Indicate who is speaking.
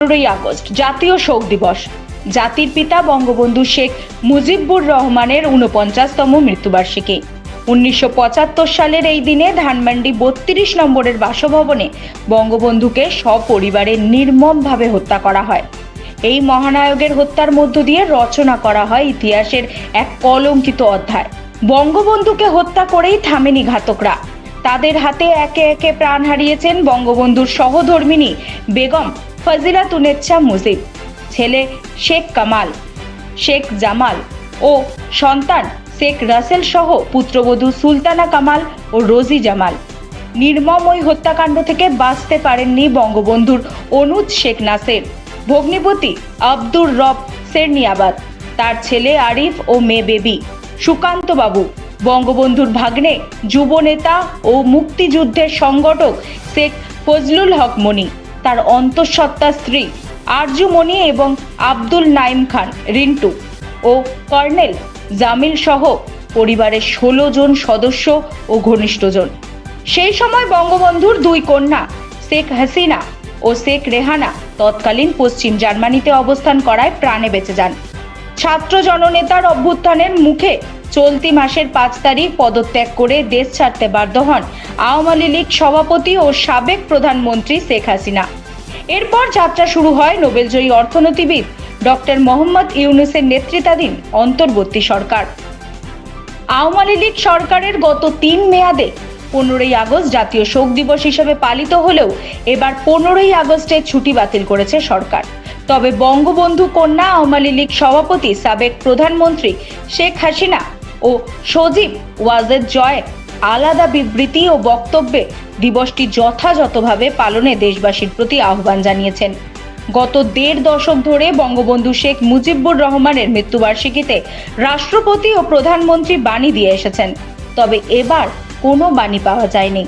Speaker 1: পনেরোই আগস্ট, জাতীয় শোক দিবস। জাতির পিতা বঙ্গবন্ধু শেখ মুজিবুর রহমানের উনপঞ্চাশতম মৃত্যুবার্ষিকী। উনিশশো পঁচাত্তর সালের এই দিনে ধানমান্ডি বত্রিশ নম্বরের বাসভবনে বঙ্গবন্ধুকে সপরিবারে নির্মমভাবে হত্যা করা হয়। এই মহানায়কের হত্যার মধ্য দিয়ে রচনা করা হয় ইতিহাসের এক কলঙ্কিত অধ্যায়। বঙ্গবন্ধুকে হত্যা করেই থামেনি ঘাতকরা। তাদের হাতে একে একে প্রাণ হারিয়েছেন বঙ্গবন্ধুর সহধর্মিনী বেগম ফজিলা তুনেচ্ছা মুজিব, ছেলে শেখ কামাল, শেখ জামাল ও সন্তান শেখ রাসেল সহ পুত্রবধূ সুলতানা কামাল ও রোজি জামাল। নির্মম ওই হত্যাকাণ্ড থেকে বাঁচতে পারেননি বঙ্গবন্ধুর অনুজ শেখ নাসের, ভগ্নিপতি আব্দুর রব সেরনিয়াবাদ, তার ছেলে আরিফ ও মেয়ে বেবি সুকান্ত বাবু বঙ্গবন্ধুর ভাগ্নে, যুবনেতা ও মুক্তিযুদ্ধের সংগঠক শেখ ফজলুল হক মনি। তার অন্তঃসত্ত্বা স্ত্রী আরজু মনি এবং আব্দুল নাইম খান, রিন্টু ও কর্নেল জামিল সহ পরিবারের ষোলো জন সদস্য ও ঘনিষ্ঠজন সেই সময় বঙ্গবন্ধুর দুই কন্যা, শেখ হাসিনা ও শেখ রেহানা, তৎকালীন পশ্চিম জার্মানিতে অবস্থান করায় প্রাণে বেঁচে যান। ছাত্র জননেতার অভ্যুত্থানের মুখে চলতি মাসের পাঁচ তারিখ পদত্যাগ করে দেশ ছাড়তে বাধ্য হন আওয়ামী লীগ সভাপতি ও সাবেক প্রধানমন্ত্রী শেখ হাসিনা। এরপর যাত্রা শুরু হয় নোবেলজয়ী অর্থনীতিবিদ ডক্টর মোহাম্মদ ইউনুসের নেতৃত্বাধীন অন্তর্বর্তী সরকার। আওয়ামী লীগ সরকারের গত তিন মেয়াদে পনেরোই আগস্ট জাতীয় শোক দিবস হিসেবে পালিত হলেও এবার পনেরোই আগস্টের ছুটি বাতিল করেছে সরকার। তবে বঙ্গবন্ধু কন্যা আওয়ামী লীগ সভাপতি সাবেক প্রধানমন্ত্রী শেখ হাসিনা ও সজীব ওয়াজেদ জয়, আলাদা বিবৃতি ও বক্তব্যে দিবসটি যথাযথভাবে পালনে দেশবাসীর প্রতি আহ্বান জানিয়েছেন। গত দেড় দশক ধরে বঙ্গবন্ধু শেখ মুজিবুর রহমানের মৃত্যুবার্ষিকীতে রাষ্ট্রপতি ও প্রধানমন্ত্রী বাণী দিয়ে এসেছেন। তবে এবার কোনো বাণী পাওয়া যায়নি।